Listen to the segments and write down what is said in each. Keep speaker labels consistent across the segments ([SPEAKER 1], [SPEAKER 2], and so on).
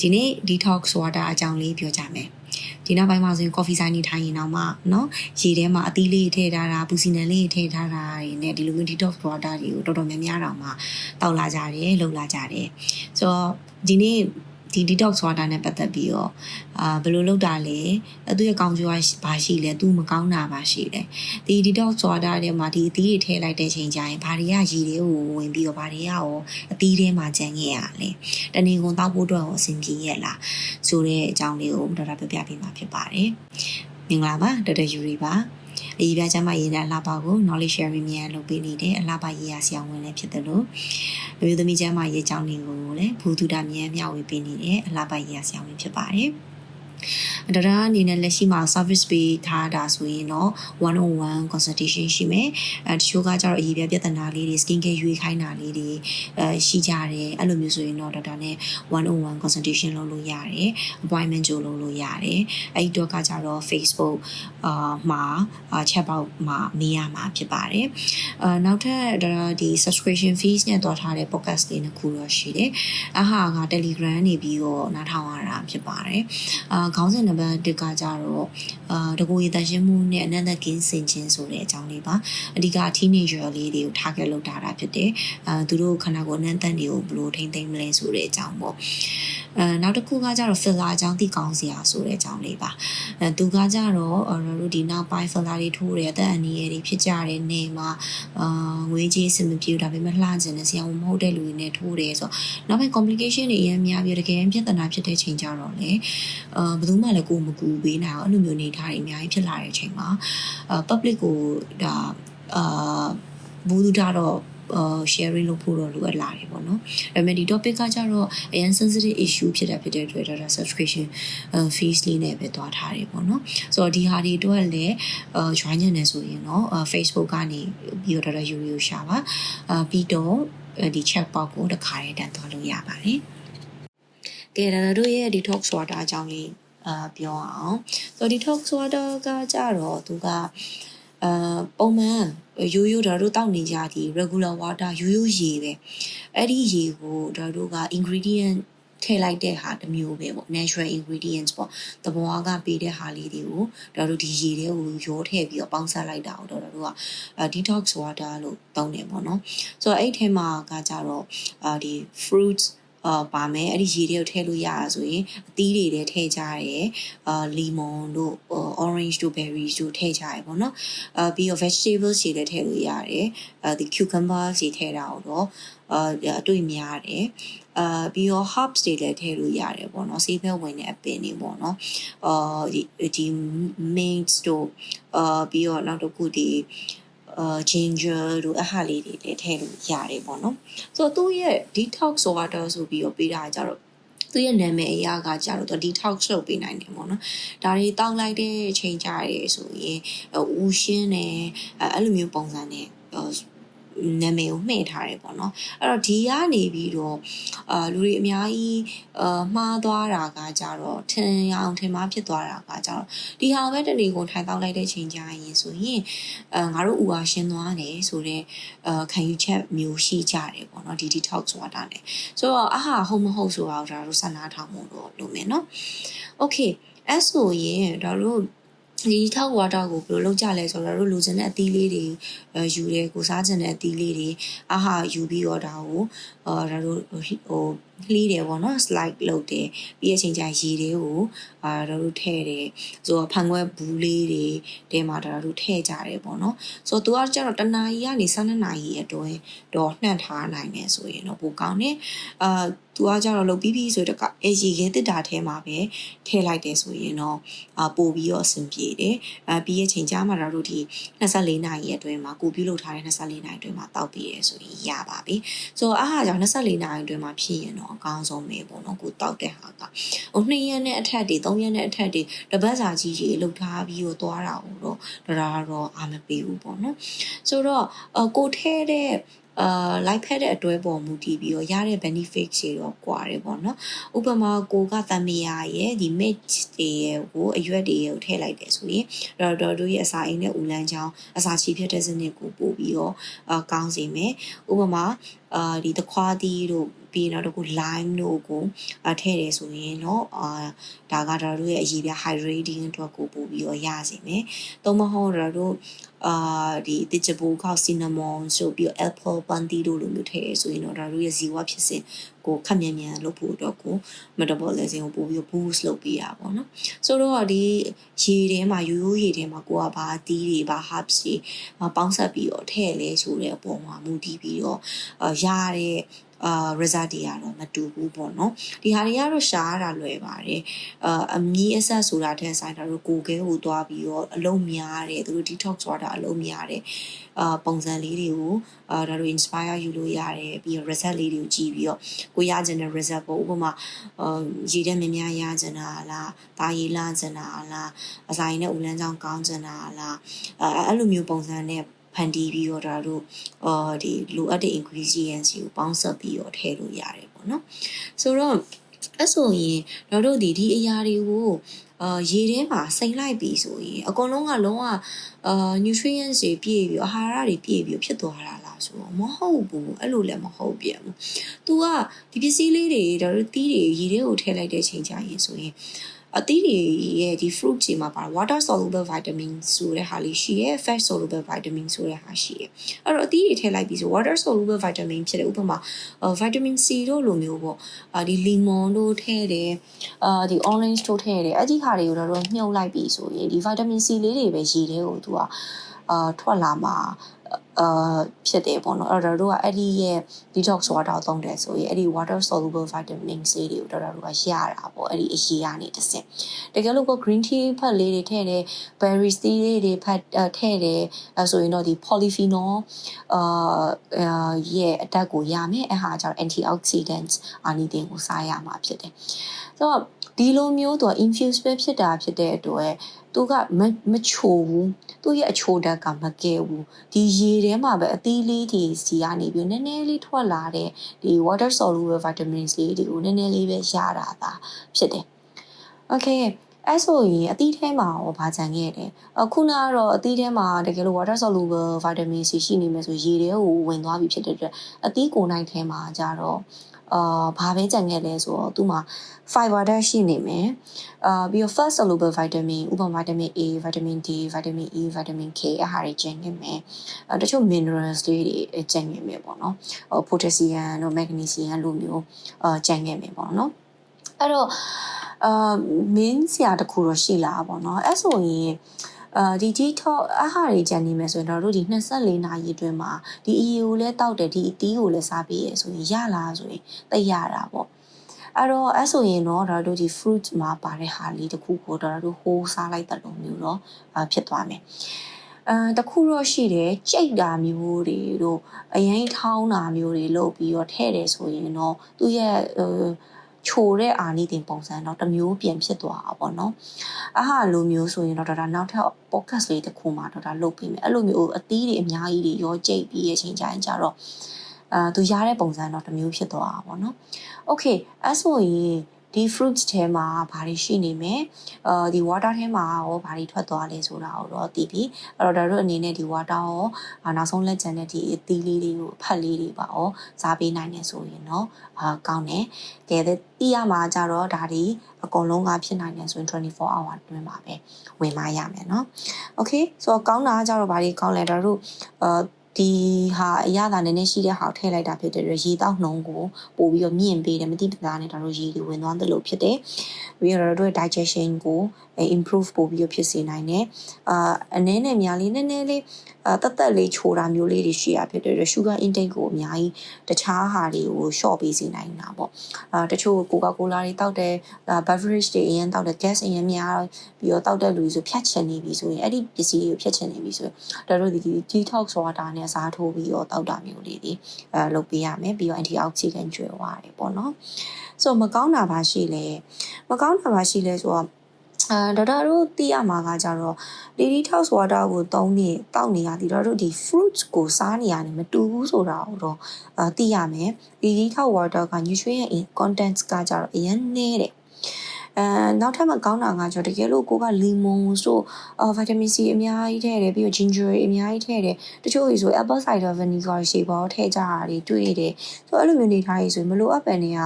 [SPEAKER 1] ဒီနေ့ detox water အကြောင်းလေးပြောကြမယ်ဒီနောက်ပိုင်းမှာဆိုရင် coffee ဆိုင်နေထိုင်ရင်တော့မှเนาะရေထဲမှာအသီးလေးထည့်ထားတာပူစီနံလေးထည့်ထားတာတွေနဲ့ဒီလိုမျိုး detox water တွေကိုတော်တော်များများတော့မှတောက်လာကြတယ်လှုပ်လာကြတယ်ဆိုတော့ဒီနေ့ ဒီ detox water နဲ့ပတ်သက်ပြီးတော့အာဘယ်လိုလုပ်တာလဲအသူရဲ့ကောင်းကျိုးကဘာရှိလဲသူမကောင်းတာဘာရှိလဲဒီ detox water ထဲမှာဒီအသီးတွေထည့်လိုက်တဲ့ချိန်ကျရင်ဘာတွေကရေတွေကိုဝင်ပြီးတော့ဘာတွေကရောအသီးထဲမှာကျန်ခဲ့ရလဲတနေ့ကုန်တောက်ဖို့အတွက်ရောအဆင်ပြေရဲ့လားဆိုတဲ့အကြောင်းလေးကိုဒေါက်တာပြပြပေးမှာဖြစ်ပါတယ်မင်္ဂလာပါဒေါက်တာယူရီပါ အရေးပြချမ်းမရေးတဲ့အလားပါကို knowledge sharing မြန်လုပ်ပေးနေတဲ့အလားပါရေးရဆရာဝန်လည်းဖြစ်တယ်လို့အမျိုးသမီးချမ်းမရေးအကြောင်းတွေကိုလည်းဘူဒူတာမြန်မျှဝေပေးနေတဲ့အလားပါရေးရဆရာဝန်ဖြစ်ပါတယ်။ ဒါရအနေနဲ့လက်ရှိမှာ service ပေးထားတာဆိုရင်တော့101 consultation ရှိမယ်။အဲတချို့ကကြတော့အရေးပြပြဿနာလေးတွေ skin care ရွေးခိုင်းတာလေးတွေအဲရှိကြတယ်။အဲ့လိုမျိုးဆိုရင်တော့ဒေါက်တာနဲ့101 consultation လုပ်လို့ရတယ်။ appointment ကြိုလုပ်လို့ရတယ်။အဲ့ဒီတော့ကကြတော့ Facebook အာမှာ chat box မှာမေးရမှာဖြစ်ပါတယ်။အာနောက်ထပ်ဒါဒီ subscription fees နဲ့တွားထားတဲ့ podcast လေးနှစ်ခုတော့ရှိတယ်။အဟာက Telegram နေပြီးတော့နားထောင်ရတာဖြစ်ပါတယ်။အာခေါင်းစဉ်နံပါတ်1ကကြတော့အာတကူရည်တန်ရှင်းမှုနဲ့အနန္တကင်းစင်ခြင်းဆိုတဲ့အကြောင်းလေးပါ။အဓိက teenager လေးတွေကို target လုပ်ထားတာဖြစ်တယ်။အာသူတို့ခန္ဓာကိုယ်အနန္တတွေကိုဘယ်လိုထိမ့်သိမ့်မလဲဆိုတဲ့အကြောင်းပေါ့။အဲနောက်တစ်ခုကကြတော့ filler အကြောင်းသိကောင်းစရာဆိုတဲ့အကြောင်းလေးပါအဲသူကကြတော့ကျွန်တော်တို့ဒီနောက်ပိုင်း filler တွေထိုးတယ်အသက်အန္တရာယ်တွေဖြစ်ကြတဲ့နေမှာအာငွေကြေးစင်မပြေဒါပေမဲ့လှကျင်တဲ့ဆရာဝန်မဟုတ်တဲ့လူတွေနဲ့ထိုးတယ်ဆိုတော့နောက်ပိုင်း complication တွေအများများပြီးတကယ်ပြဿနာဖြစ်တဲ့ချိန်ကြတော့လေအာဘယ်သူမှလည်းကိုယ်မကူပေးနိုင်အောင်အဲ့လိုမျိုးနေထားတွေအများကြီးဖြစ်လာတဲ့အချိန်မှာအာ public ကိုဒါအာဘူးသူတော့အာ sharing လုပ်ဖို့တော့လိုအပ်လာတယ်ပေါ့နော်။ဒါပေမဲ့ဒီ topic ကကြတော့အရင် sensitive issue ဖြစ်တာဖြစ်တဲ့အတွက်ဒါ subscription fees လေးနဲ့ပဲတွားထားတယ်ပေါ့နော်။ဆိုတော့ဒီဟာတွေအတွက်လည်းအာ join နေတယ်ဆိုရင်တော့ Facebook ကနေပြီးတော့ဒါယူရီကိုရှာပါ။အာပြီးတော့ဒီ chat box ကိုတစ်ခါတည်းတန်သွားလို့ရပါတယ်။ကဲဒါတို့ရဲ့ detox water အကြောင်းလေးအာပြောအောင်။ဆိုတော့ detox water ကကြတော့သူက အာပုံမှန်ရိုးရိုးဒါတို့တောက်နေကြဒီ regular water ရိုးရိုးရေပဲအဲ့ဒီရေကိုဒါတို့က ingredient ထည့်လိုက်တဲ့ဟာတစ်မျိုးပဲပေါ့ natural ingredients ပေါ့တဘောကပေးတဲ့ဟာလေးတွေကိုဒါတို့ဒီရေတွေကိုရောထည့်ပြီးတော့ပေါင်းစပ်လိုက်တာတော့တို့က detox water လို့သုံးတယ်ပေါ့နော်ဆိုတော့အဲ့ထဲမှာကကြတော့ဒီ fruits အာပါမယ်အဲ့ဒီရေတွေကိုထည့်လို့ရတာဆိုရင်အသီးတွေလည်းထည့်ကြရတယ်အာလီမွန်တို့ orange တို့ berries တို့ထည့်ကြရပေါ့နော်အာပြီးတော့ vegetables တွေလည်းထည့်လို့ရတယ်အာဒီ cucumber တွေထည့်တာတော့အာအတွေ့များတယ်အာပြီးတော့ herbs တွေလည်းထည့်လို့ရတယ်ပေါ့နော်ဆေးဘက်ဝင်တဲ့အပင်တွေပေါ့နော်အာဒီဒီ mint တို့အာပြီးတော့နောက်တစ်ခုဒီ အာ ginger တို့အဟာလေးတွေလည်းထည့်လို့ရတယ်ပေါ့နော်ဆိုတော့သူ့ရဲ့ detox water ဆိုပြီးတော့ပေးတာကြတော့သူ့ရဲ့နာမည်အရာကကြတော့ detox လုပ်ပေးနိုင်တယ်ပေါ့နော်ဒါတွေတောင်းလိုက်တဲ့ချိန်ကြရဲဆိုရင်ဦးရှင်းတယ်အဲ့လိုမျိုးပုံစံနဲ့ နာမည်ကိုမှဲ့ထားတယ်ပေါ့နော်အဲ့တော့ဒီကနေပြီးတော့အာလူတွေအများကြီးအာမှားသွားတာကကြတော့ထင်အောင်ထင်မှားဖြစ်သွားတာကကြတော့ဒီဟာပဲတနေ့ကိုထိုင်တောက်လိုက်တဲ့ချိန်ကြရင်ဆိုရင်အာငါတို့ဥပါရှင်းသွားတယ်ဆိုတော့အာခံယူချက်မျိုးရှိကြတယ်ပေါ့နော်ဒီ detox water နဲ့ဆိုတော့အဟာဟုတ်မဟုတ်ဆိုတာကိုဒါတို့စနာထောင်မှုတော့လုပ်မယ်နော် okay အဲ့ဆိုရင်ဒါတို့ ဒီထောက်ဝါတာကိုဘယ်လိုလုပ်ကြလဲဆိုတော့တို့လိုချင်တဲ့အသီးလေးတွေယူတယ်ကိုစားချင်တဲ့အသီးလေးတွေအဟာယူပြီးတော့ဒါကိုအာဒါတို့ဟိုလှီးတယ်ပေါ့နော် slide လုပ်တယ်ပြီးတဲ့အချိန်ကျရေတွေကိုအာဒါတို့ထည့်တယ်ဆိုတော့ဖန်ခွဲဘူးလေးတွေတဲမှာဒါတို့ထည့်ကြတယ်ပေါ့နော်ဆိုတော့သူကကျတော့တနာရီကနေ12နာရီအတွင်းတော့နှံ့ထားနိုင်တယ်ဆိုရင်တော့ပိုကောင်းတယ်အာသူကကြတော့လုတ်ပြီးပြီဆိုတော့အဲရေခဲတစ်တာထဲမှာပဲထည့်လိုက်တယ်ဆိုရင်တော့အာပို့ပြီးတော့အဆင်ပြေတယ်အာပြီးရဲ့ချိန်ကြာမှာတော့ဒီ24နာရီအတွင်းမှာကိုပြုလုပ်ထားတဲ့24နာရီအတွင်းမှာတောက်ပြီးရဆိုရင်ရပါပြီဆိုတော့အားကြောင့်24နာရီအတွင်းမှာဖြစ်ရင်တော့အကောင်းဆုံးပဲပေါ့နော်ကိုတောက်တဲ့ဟာကဟို2ရက်နဲ့အထက်တွေ3ရက်နဲ့အထက်တွေတပတ်စာကြီးကြီးလှုပ်ထားပြီးတော့သွားတာကိုတော့ဒါတော့အာမပေးဘူးပေါ့နော်ဆိုတော့ကိုထဲတဲ့ အာလိုက်ဖက်တဲ့အတွဲပေါ်မူတည်ပြီးတော့ရတဲ့ benefit တွေတော့ကွာတယ်ပေါ့နော်ဥပမာကိုကတမယာရဲ့ဒီ mix တွေရဲ့ကိုအရွက်တွေရဲ့ကိုထည့်လိုက်တယ်ဆိုရင်တော့တော်တို့ရဲ့အစာအိမ်နဲ့ဦးလန်းချောင်းအစာချီဖြစ်တဲ့စနစ်ကိုပို့ပြီးတော့အာကောင်းစေမယ်ဥပမာအာဒီသခွားသီးတို့ ပြီးနောက်တစ်ခု lime တို့ကိုအထည့်တယ်ဆိုရင်တော့အာဒါကဒါတို့ရဲ့အရေးပြ hydrating အတွက်ကိုပို့ပြီးတော့ရစေမယ်။သုံးမဟုတ်ဒါတို့အာဒီတစ်ချပူခေါက်ဆီနမွန်ဆိုပြီး apple ပန်တီတို့လိုမျိုးထည့်ရဆိုရင်တော့ဒါတို့ရဲ့ဇီဝဖြစ်စဉ်ကိုခက်မြန်မြန်လုပ်ဖို့အတွက်ကို metabolism ကိုပို့ပြီး boost လုပ်ပေးတာပေါ့နော်ဆိုတော့ဒီရေထဲမှာရိုးရိုးရေထဲမှာကိုကဘာသီးတွေဘာ herbs တွေပေါင်းဆက်ပြီးတော့ထည့်လဲဆိုတဲ့အပေါ်မှာမူတည်ပြီးတော့ရတဲ့ အာ result တွေကတော့မတူဘူးပေါ့နော်ဒီဟာတွေကတော့ရှားရတာလွယ်ပါတယ်အာအမီးအဆက်ဆိုတာတဲ့ဆိုင်တာတို့ကိုယ်ကဲကိုသွားပြီးတော့အလုံးများတယ်သူတို့ detox water အလုံးများတယ်အာပုံစံလေးတွေကိုအာဒါတို့ inspire ယူလို့ရတယ်ပြီးတော့ result လေးတွေကိုကြည့်ပြီးတော့ကိုရချင်တဲ့ result ပေါ့ဥပမာအာရည်တဲ့မြများရချင်တာလားဒါရည်လာချင်တာလားအစာရည်နဲ့ဦးလန်းချောင်းကောင်းချင်တာလားအဲအဲ့လိုမျိုးပုံစံနဲ့ ဖန်တီးပြီးတော့ဒါတို့အာဒီလိုအပ်တဲ့ ingredients ကိုပေါင်းစပ်ပြီးတော့ထည့်လို့ရတယ်ပေါ့နော်ဆိုတော့အဲ့ဆိုရင်တို့တို့ဒီဒီအရာတွေကိုအာရေထဲမှာစိမ့်လိုက်ပြီဆိုရင်အကုန်လုံးကလုံးဝအာ nutrients တွေပြည့်ပြီးအာဟာရတွေပြည့်ပြီးဖြစ်သွားတာလားဆိုတော့မဟုတ်ဘူးအဲ့လိုလည်းမဟုတ်ပြန်ဘူး။ तू ကဒီပစ္စည်းလေးတွေဒါတို့တီးတွေရေထဲကိုထည့်လိုက်တဲ့ချိန်ကျရင်ဆိုရင် အသီးတွေရဲ့ဒီ fruit တွေမှာပါ water soluble vitamin ဆိုတဲ့ဟာလေးရှိရယ် fat soluble vitamin ဆိုတဲ့ဟာရှိရယ်အဲ့တော့အသီးတွေထည့်လိုက်ပြီးဆို water soluble vitamin ဖြစ်တဲ့ဥပမာ vitamin C တို့လိုမျိုးပေါ့အာဒီ lemon တို့ထည့်တယ်အာဒီ orange တို့ထည့်တယ်အဲ့ဒီဟာတွေကိုတော့မြုပ်လိုက်ပြီးဆိုရင်ဒီ vitamin C လေးတွေပဲရေထဲကိုသူကအာထွက်လာမှာ အာဖြစ်တယ်ပေါ့နော်အဲ့တော့တို့ကအဲ့ဒီရဲ့ detox water သုံးတယ်ဆိုရင်အဲ့ဒီ water soluble vitamin C တွေကိုတော်တော်တို့ကရတာပေါ့အဲ့ဒီအရေးကနေတစ်ဆင့်တကယ်လို့ကို green tea ဖတ်လေးတွေထည့်တယ် berry tea လေးတွေဖတ်ထည့်တယ်အဲဆိုရင်တော့ဒီ polyphenol အာရဲ့အတက်ကိုရမယ်အဲ့ဟာကျတော့ antioxidants အာနိသင်ကိုစားရမှာဖြစ်တယ်ဆိုတော့ဒီလိုမျိုးတော့ infuse ပဲဖြစ်တာဖြစ်တဲ့အတွက် သူကမမချိုဘူးသူ့ရဲ့အချိုဓာတ်ကမကဲဘူးဒီရေထဲမှာပဲအသီးလေးတွေစီကနေပြီးနည်းနည်းလေးထွက်လာတဲ့ဒီ water soluble vitamins လေးတွေကိုနည်းနည်းလေးပဲရတာသာဖြစ်တယ် okay အဲ့ဆိုရင်အသီးထဲမှာရောဘာကြံခဲ့တယ်အခုနကတော့အသီးထဲမှာတကယ်လို့ water soluble vitamin C ရှိနေမယ်ဆိုရေထဲကိုဝင်သွားပြီဖြစ်တဲ့အတွက်အသီးကိုယ်နိုင်ထဲမှာကြတော့ အာဘာပဲကြံခဲ့လဲဆိုတော့သူ့မှာ fiber ဓာတ်ရှိနေမယ်အာပြီးတော့ first soluble vitamin ဥပမာ vitamin A vitamin D vitamin E vitamin K အဟာတွေကျန်ခဲ့မယ်အဲတချို့ minerals လေးတွေကျန်ခဲ့မယ်ပေါ့နော်ဟို potassium တို့ magnesium လိုမျိုးအာကျန်ခဲ့မယ်ပေါ့နော်အဲ့တော့အာမင်းဆရာတခုတော့ရှိလာပါတော့အဲ့ဆိုရင် အာဒီ detox အဟာတွေကြံနေမယ်ဆိုရင်တော့တို့ဒီ24နာရီအတွင်းမှာဒီ EU ကိုလည်းတောက်တယ်ဒီအသီးကိုလည်းစားပေးရဆိုရင်ရလာဆိုရင်သိရတာပေါ့အဲ့တော့အဲ့ဆိုရင်တော့ဒါတို့ဒီ fruit မှာပါတဲ့ဟာလေးတခုကိုတော့တို့ဟိုးစားလိုက်တဲ့လိုမျိုးတော့ဖြစ်သွားမယ်အဲတခုတော့ရှိတယ်ကြိတ်တာမျိုးတွေတို့အရင်ထောင်းတာမျိုးတွေလုပ်ပြီးတော့ထဲ့တယ်ဆိုရင်တော့သူ့ရဲ့ ချိုတဲ့အာနိသင်ပုံစံတော့တစ်မျိုးပြန်ဖြစ်သွားတာပေါ့နော်အဟာလိုမျိုးဆိုရင်တော့ဒါနောက်ထပ် podcast လေးတစ်ခုမှတော့ဒါလုပ်ပေးမယ်အဲ့လိုမျိုးအသီးတွေအများကြီးတွေရောကြိတ်ပြီးရဲ့ချိန်ကျရင်ကြတော့အာသူရတဲ့ပုံစံတော့တစ်မျိုးဖြစ်သွားတာပေါ့နော် okay အဲ့ဆိုရင် ဒီ fruits ထဲမှာဘာတွေရှိနေမယ်အာဒီ water ထဲမှာရောဘာတွေထွက်သွားလဲဆိုတာကိုတော့သိပြီအဲ့တော့ဒါတို့အနေနဲ့ဒီ water ရောနောက်ဆုံးလက်ကျန်တဲ့ဒီအသီးလေးတွေကိုဖတ်လေးတွေပါရောစားပေးနိုင်နေဆိုရင်တော့အာကောင်းတယ်ကဲသိရမှာကြတော့ဒါဒီအကုန်လုံးကဖြစ်နိုင်တယ်ဆိုရင်24 hour တွင်းမှာပဲဝင်မရမယ်เนาะ okay ဆိုတော့ကောင်းတာကြတော့ဘာတွေကောင်းလဲဒါတို့အာ ဒီဟာအရသာနည်းနည်းရှိတဲ့ဟာကိုထည့်လိုက်တာဖြစ်တဲ့ရေတောက်နှုံကိုပို့ပြီးတော့မြင့်ပေးတယ်မတိပသားနဲ့ဒါတို့ရေတွေဝင်သွားသလိုဖြစ်တယ်ပြီးတော့တို့ digestion ကို improve ပို့ပြီးတော့ဖြစ်စေနိုင်တယ်အာအနည်းနဲ့များလေးနည်းနည်းလေးအာတက်တက်လေးချိုတာမျိုးလေးတွေရှိရဖြစ်တဲ့ sugar intake ကိုအများကြီးတခြားဟာတွေကို short ပေးစေနိုင်တာပေါ့အာတချို့ coca-cola တွေတောက်တဲ့ beverage တွေအရင်တောက်တဲ့ gas အရင်များပြီးတော့တောက်တဲ့လူဆိုဖြတ်ချင်နေပြီဆိုရင်အဲ့ဒီပစ္စည်းတွေကိုဖြတ်ချင်နေပြီဆိုရင်ဒါတို့ဒီ detox water နဲ့စားထိုးပြီးတော့တောက်တာမျိုးလေးတွေအဲလုပ်ပေးရမယ်ပြီးတော့ antioxidant ကျွဲဝါတယ်ပေါ့နော်ဆိုမကောင်းတာပါရှိလဲမကောင်းတာပါရှိလဲဆိုတော့ အာဒေါက်တာတို့သိရမှာကကြတော့ lady tox water ကိုသုံးနေတောက်နေရသည်တော့တို့ဒီ fruits ကိုစားနေရတယ်မတူဘူးဆိုတာကိုတော့အာသိရမယ် lady tox water က nutrient in contents ကကြတော့အရင်နည်းတယ် အဲနောက်ထပ်မကောင်းတာကကျတော့တကယ်လို့ကိုကလီမွန်ဆိုအော်ဗီတာမင် C အများကြီးထည့်တယ်ပြီးတော့ ginger အများကြီးထည့်တယ်တချို့ကြီးဆို apple cider vinegar ရှိပေါ်ထည့်ကြတာတွေတွေ့တယ်ဆိုတော့အဲ့လိုမျိုးနေထားရေးဆိုရင်မလိုအပ်ပဲနေရ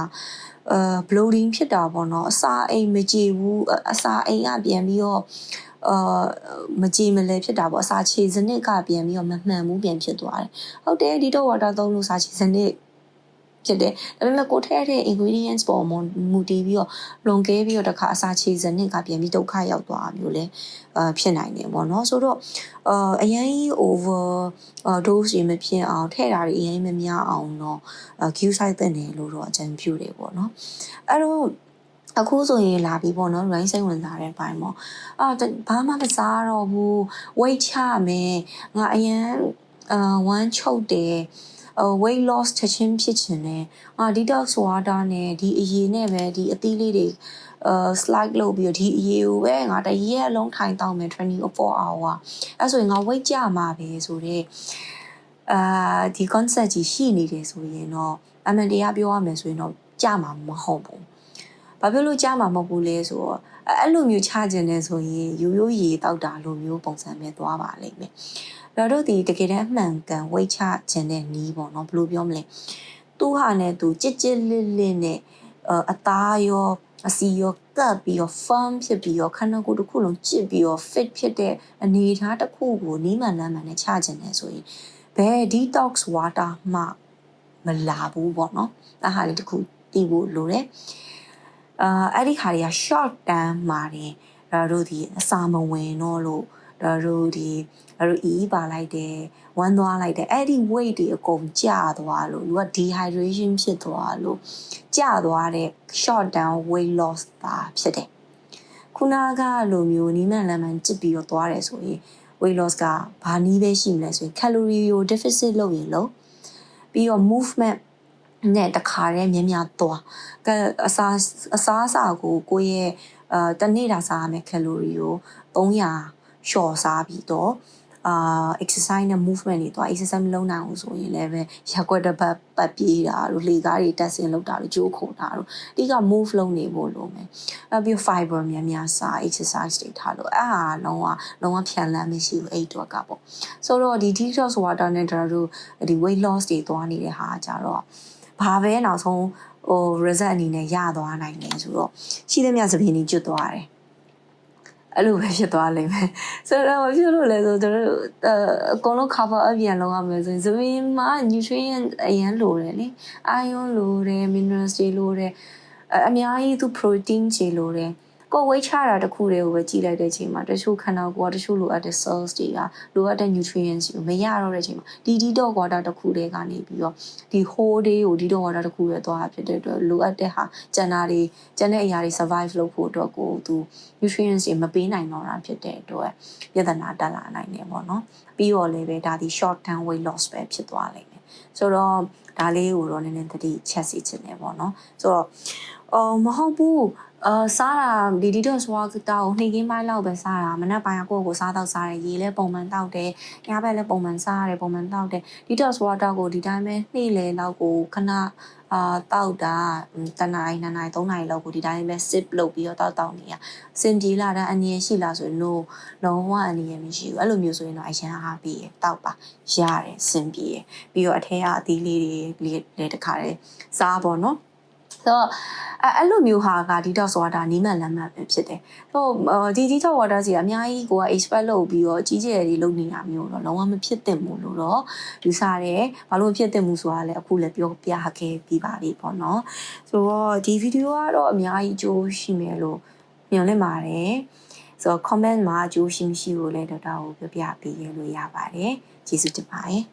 [SPEAKER 1] အာ bloating ဖြစ်တာပေါ့နော်အစာအိမ်မကြည့်ဘူးအစာအိမ်ကပြန်ပြီးတော့အာမကြည်မလဲဖြစ်တာပေါ့အစာခြေစနစ်ကပြန်ပြီးတော့မမှန်ဘူးပြန်ဖြစ်သွားတယ်ဟုတ်တယ်ဒီတော့ water သုံးလို့စာခြေစနစ် ဖြစ်တယ်ဒါပေမဲ့ကိုထည့်တဲ့ ingredients ပေါ်မှာမူတည်ပြီးတော့လွန်ကဲပြီးတော့တစ်ခါအစာခြေစနစ်ကပြန်ပြီးဒုက္ခရောက်သွားမျိုးလဲအာဖြစ်နိုင်တယ်ပေါ့နော်ဆိုတော့အာအရင် over dose ရင်မဖြစ်အောင်ထည့်တာတွေအရင်မများအောင်တော့ Q size တင်တယ်လို့တော့အကြံပြုတယ်ပေါ့နော်အဲ့တော့အခုဆိုရင်လာပြီပေါ့နော် range စိတ်ဝင်စားတဲ့ဘိုင်းပေါ့အာဘာမှမစားတော့ဘူး weight ချမယ်ငါအရင်အာဝမ်းချုပ်တယ်အ weight loss ချက်ချင်းဖြစ်ချင်တယ်အာ detox water နဲ့ဒီအရေးနဲ့ပဲဒီအသီးလေးတွေအာ slide လုပ်ပြီးတော့ဒီအရေးကိုပဲငါတရက်အလုံးထိုင်တောင်းမယ်24 hour အဲ့ဆိုရင်ငါ weight ကျမှာပဲဆိုတော့အာဒီ concept ကြီးရှိနေတယ်ဆိုရင်တော့အမှန်တရားပြောရမယ်ဆိုရင်တော့ကြမှာမဟုတ်ဘူး။ဘာဖြစ်လို့ကြမှာမဟုတ်ဘူးလဲဆိုတော့အဲ့လိုမျိုးချခြင်းလဲဆိုရင်ရိုးရိုးရေတောက်တာလိုမျိုးပုံစံပဲသွားပါလိမ့်မယ်။ ဒါတို့ဒီတကယ်တမ်းအမှန်ကန်ဝိတ်ချခြင်းတဲ့နီးပေါ့နော်ဘယ်လိုပြောမလဲ။သူ့ဟာနဲ့သူကြစ်ကြစ်လစ်လစ်နဲ့အသားရောအစီရောကပ်ပြီးတော့ firm ဖြစ်ပြီးတော့ခန္ဓာကိုယ်တစ်ခုလုံးကြစ်ပြီးတော့ fit ဖြစ်တဲ့အနေအထားတစ်ခုကိုနီးမှန်လမ်းမှန်နဲ့ချခြင်းလဲဆိုရင်ဘယ် detox water မှမလာဘူးပေါ့နော်။အဲ့ဟာလေးတစ်ခုတည်ဖို့လိုတယ်။အာအဲ့ဒီဟာတွေက short term မှာတင်ဒါတို့ဒီအစာမဝင်တော့လို့ ဒါတို့ဒီဒါတို့အီးပါလိုက်တယ်ဝမ်းသွားလိုက်တယ်အဲ့ဒီ weight တွေအကုန်ကျသွားလို့လူက dehydration ဖြစ်သွားလို့ကျသွားတဲ့ short term weight loss ပါဖြစ်တယ်ခုနကလိုမျိုးနီးမှန်လမ်းမှန်ကြစ်ပြီးတော့သွားတယ်ဆိုရင် weight loss ကဘာနည်းပဲရှိမလဲဆိုရင် calorie ကို deficit လုပ်ရင်လို့ပြီးတော့ movement နဲ့တခါတည်းမြင်းများသွားကအစာအစာအစာကိုကိုယ့်ရဲ့အာတနေ့တာစားရမယ့် calorie ကို300 လျှော့စားပြီးတော့အာ exercise နဲ့ movement တွေတော့ exercise မလုပ်နိုင်ဘူးဆိုရင်လည်းပဲရက်ွက်တစ်ပတ်ပတ်ပြေးတာတို့လေကားတွေတက်ဆင်လုပ်တာတို့ကြိုးခုန်တာတို့အဓိက move လုပ်နေဖို့လိုမယ်အဲပြီး fiber များများစား exercise တွေထားလို့အဲ့ဟာလုံးဝလုံးဝဖြန်လန်းမရှိဘူးအဲ့အတွက်ကပေါ့ဆိုတော့ဒီ detox water နဲ့တို့ဒီ weight loss တွေသွားနေတဲ့ဟာကြတော့ဘာပဲနောက်ဆုံးဟို result အနေနဲ့ရသွားနိုင်တယ်ဆိုတော့ရှိသမျှသပင်းကြီးကျွတ်သွားတယ် အဲ့လိုပဲဖြစ်သွားလိမ့်မယ်ဆိုတော့မဖြစ်လို့လဲဆိုတော့တို့အကုန်လုံး cover up ပြန်လုပ်ရမယ်ဆိုရင်သပင်းမှာ nutrient အရင်လိုတယ်လေ iron လိုတယ် minerals တွေလိုတယ်အများကြီးသူ protein တွေလိုတယ် ကိုယ်ဝေးချတာတခုတည်းကိုပဲကြည့်လိုက်တဲ့အချိန်မှာတချို့ခန္ဓာကိုယ်ကတချို့လိုအပ်တဲ့ cells တွေကလိုအပ်တဲ့ nutrients ကိုမရတော့တဲ့အချိန်မှာဒီ detox water တခုတည်းကနေပြီးတော့ဒီ whole day ကို detox water တခုပဲသွားတာဖြစ်တဲ့အတွက်လိုအပ်တဲ့ဟာကျန်တာတွေကျန်တဲ့အရာတွေ survive လုပ်ဖို့အတွက်ကိုသူ nutrients တွေမပေးနိုင်တော့တာဖြစ်တဲ့အတွက်ပြဿနာတက်လာနိုင်တယ်ပေါ့နော်ပြီးတော့လည်းပဲဒါဒီ short term weight loss ပဲဖြစ်သွားလိမ့်မယ်ဆိုတော့ဒါလေးကိုတော့နည်းနည်းသတိချက်စီချင်တယ်ပေါ့နော်ဆိုတော့အော်မဟုတ်ဘူး အာစားတာဒီ detox water ကိုနှိမ်ကင်းပိုင်းလောက်ပဲစားတာမနက်ပိုင်းကကိုယ့်ကိုစားတော့စားတယ်ရေလည်းပုံမှန်တောက်တယ်ညဘက်လည်းပုံမှန်စားရတယ်ပုံမှန်တောက်တယ် detox water ကိုဒီတိုင်းပဲနှိမ့်လေလောက်ကိုခဏအာတောက်တာတနားရီနှစ်နာရီသုံးနာရီလောက်ကိုဒီတိုင်းပဲ sip လုပ်ပြီးတော့တောက်တောက်နေရစင်ပြေလာတာအနည်းရှိလားဆိုရင် no လုံးဝအနည်းမရှိဘူးအဲ့လိုမျိုးဆိုရင်တော့အရန်အားပြီးရတောက်ပါရတယ်စင်ပြေပြီးတော့အထဲကအသီးလေးတွေလည်းတခါတည်းစားပေါ့နော် ဆိုတော့အဲအဲ့လိုမျိုးဟာက detox water နီးမှန်လမ်းမှန်ပဲဖြစ်တယ်။ဆိုတော့ဒီ detox water စီကအများကြီးကိုက expert လုပ်ပြီးတော့ကြီးကျယ်တွေလုပ်နေတာမျိုးတော့လုံးဝမဖြစ်သင့်ဘူးလို့တော့ယူဆတယ်။ဘာလို့မဖြစ်သင့်ဘူးဆိုတာလည်းအခုလည်းပြောပြခဲ့ပြီးပါပြီပေါ့နော်။ဆိုတော့ဒီဗီဒီယိုကတော့အများကြီးအကျိုးရှိမယ်လို့မျှော်လင့်ပါတယ်။ဆိုတော့ comment မှာအကျိုးရှိမရှိကိုလည်းဒေါက်တာကိုပြောပြပေးရလို့ရပါတယ်။ကျေးဇူးတင်ပါတယ်။